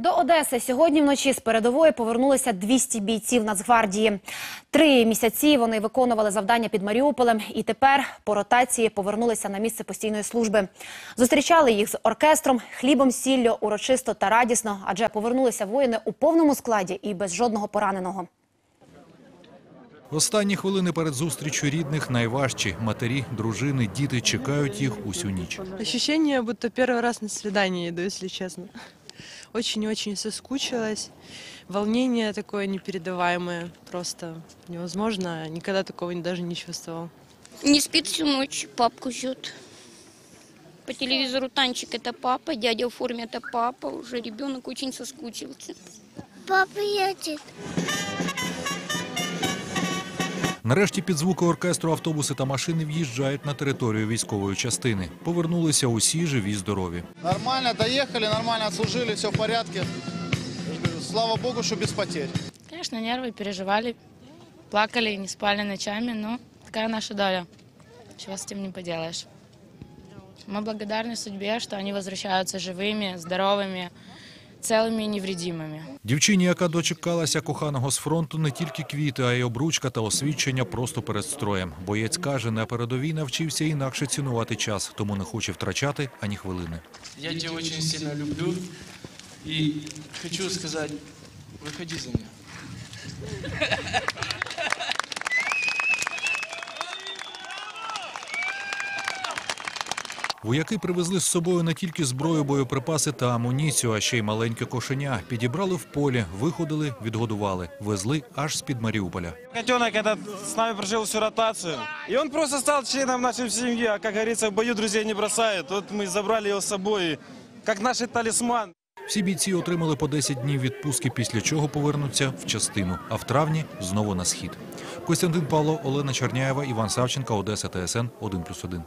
До Одеси сьогодні вночі з передової повернулися 200 бійців Нацгвардії. Три місяці вони виконували завдання під Маріуполем і тепер по ротації повернулися на місце постійної служби. Зустрічали їх з оркестром, хлібом, сіллю, урочисто та радісно, адже повернулися воїни у повному складі і без жодного пораненого. Останні хвилини перед зустрічю рідних найважчі. Матері, дружини, діти чекають їх усю ніч. Ощущение, будто первый раз на свидание иду, если честно. Очень-очень соскучилась. Волнение такое непередаваемое. Просто невозможно. Никогда такого даже не чувствовал. Не спит всю ночь, папку ждет. По телевизору танчик это папа, дядя в форме это папа. Уже ребенок очень соскучился. Папа едет. Нарешті під звуки оркестру автобуси та машини в'їжджають на територію військової частини. Повернулися усі живі й здорові. Нормально доехали, нормально отслужили, все в порядке. Я ж говорю, Слава богу, что без потерь. Конечно, нервы, переживали, плакали, не спали ночами, но такая наша доля. Чего с этим не поделаешь. Мы благодарны судьбе, что они возвращаются живыми, здоровыми, целыми и невредимыми. Дівчині, яка дочекалася коханого з фронту, не тільки квіти, а й обручка та освідчення просто перед строєм. Боєць каже, на передовій навчився інакше цінувати час, тому не хоче втрачати ані хвилини. Я тебя очень сильно люблю и хочу сказать, выходи за меня. Вояки привезли з собою не тільки зброю, боєприпаси та амуніцію, а ще й маленьке кошеня. Підібрали в полі, виходили, відгодували, везли аж з-під Маріуполя. Котенок этот с нами прожил всю ротацию. И он просто стал членом нашей семьи. А как говорится, в бою друзей не бросают. Вот мы забрали его с собой, и как наш талисман. Всі бійці отримали по 10 днів відпустки, після чого повернуться в частину, а в травні знову на схід. Костянтин Павло, Олена Черняєва, Іван Савченко, Одеса, ТСН 1+,1.